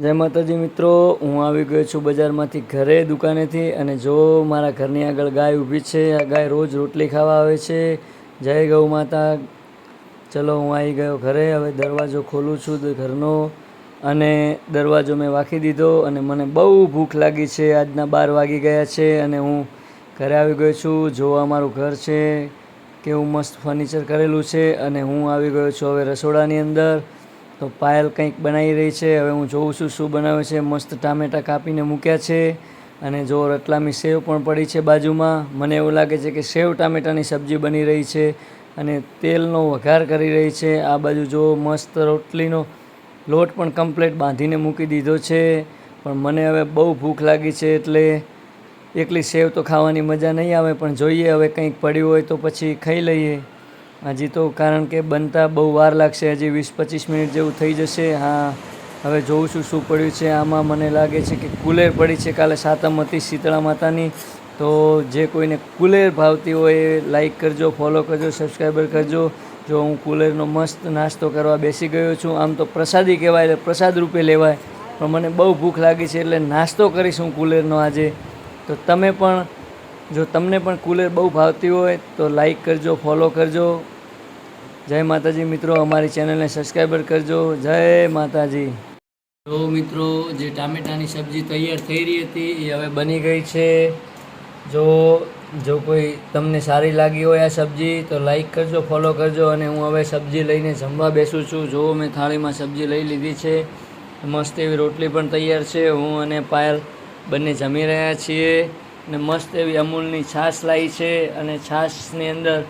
જય માતાજી મિત્રો, હું આવી ગયો છું બજારમાંથી ઘરે દુકાનેથી અને જો મારા ઘરની આગળ ગાય ઊભી છે, આ ગાય રોજ રોટલી ખાવા આવે છે. જય ગૌ માતા. ચલો હું આવી ગયો ઘરે, હવે દરવાજો ખોલું છું ઘરનો અને દરવાજો મેં વાંખી દીધો અને મને બહુ ભૂખ લાગી છે. આજના બાર વાગી ગયા છે અને હું ઘરે આવી ગયો છું. જોવા મારું ઘર છે, કેવું મસ્ત ફર્નિચર કરેલું છે અને હું આવી ગયો છું હવે રસોડાની અંદર. તો પાયલ કંઈક બનાવી રહી છે. હવે હું જોઉં છું શું બનાવે છે. મસ્ત ટામેટાં કાપીને મૂક્યા છે અને જો રતલામી સેવ પણ પડી છે બાજુમાં. મને એવું લાગે છે કે સેવ ટામેટાની સબ્જી બની રહી છે અને તેલનો વઘાર કરી રહી છે. આ બાજુ જો મસ્ત રોટલીનો લોટ પણ કમ્પ્લેટ બાંધીને મૂકી દીધો છે. પણ મને હવે બહુ ભૂખ લાગી છે એટલે એકલી સેવ તો ખાવાની મજા નહીં આવે, પણ જોઈએ હવે કંઈક પડ્યું હોય તો પછી ખાઈ લઈએ. હજી તો કારણ કે બનતા બહુ વાર લાગશે, હજી વીસ પચીસ મિનિટ જેવું થઈ જશે. હા, હવે જોઉં છું શું પડ્યું છે. આમાં મને લાગે છે કે કુલેર પડી છે કાલે સાતમ હતી શીતળા માતાની. તો જે કોઈને કુલેર ભાવતી હોય એ લાઈક કરજો, ફોલો કરજો, સબસ્ક્રાઈબર કરજો. જો હું કુલેરનો મસ્ત નાસ્તો કરવા બેસી ગયો છું, આમ તો પ્રસાદી કહેવાય એટલે પ્રસાદ રૂપે લેવાય. પણ મને બહુ ભૂખ લાગી છે એટલે નાસ્તો કરીશ હું કુલેરનો આજે. તો તમે પણ જો તમને પણ કુલર બહુ ભાવતી હોય તો લાઈક કરજો ફોલો કરજો. જય માતાજી મિત્રો, અમારી ચેનલને સબસ્ક્રાઈબર કરજો. જય માતાજી. તો મિત્રો, જે ટામેટાની સબ્જી તૈયાર થઈ રહી હતી, એ હવે બની ગઈ છે. જો જો કોઈ તમને સારી લાગી હોય આ સબ્જી, તો લાઈક કરજો ફોલો કરજો અને હું હવે સબ્જી લઈને જમવા બેસું છું. જો, મેં થાળીમાં સબ્જી લઈ લીધી છે. મસ્ત એવી રોટલી પણ તૈયાર છે. હું અને પાયલ બંને જમી રહ્યા છીએ. અને મસ્ત એવી અમૂલની છાશ લાવી છે અને છાશની અંદર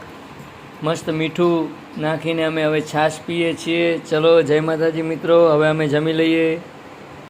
મસ્ત મીઠું નાખીને અમે હવે છાશ પીએ છીએ. ચલો, જય માતાજી મિત્રો, હવે અમે જમી લઈએ.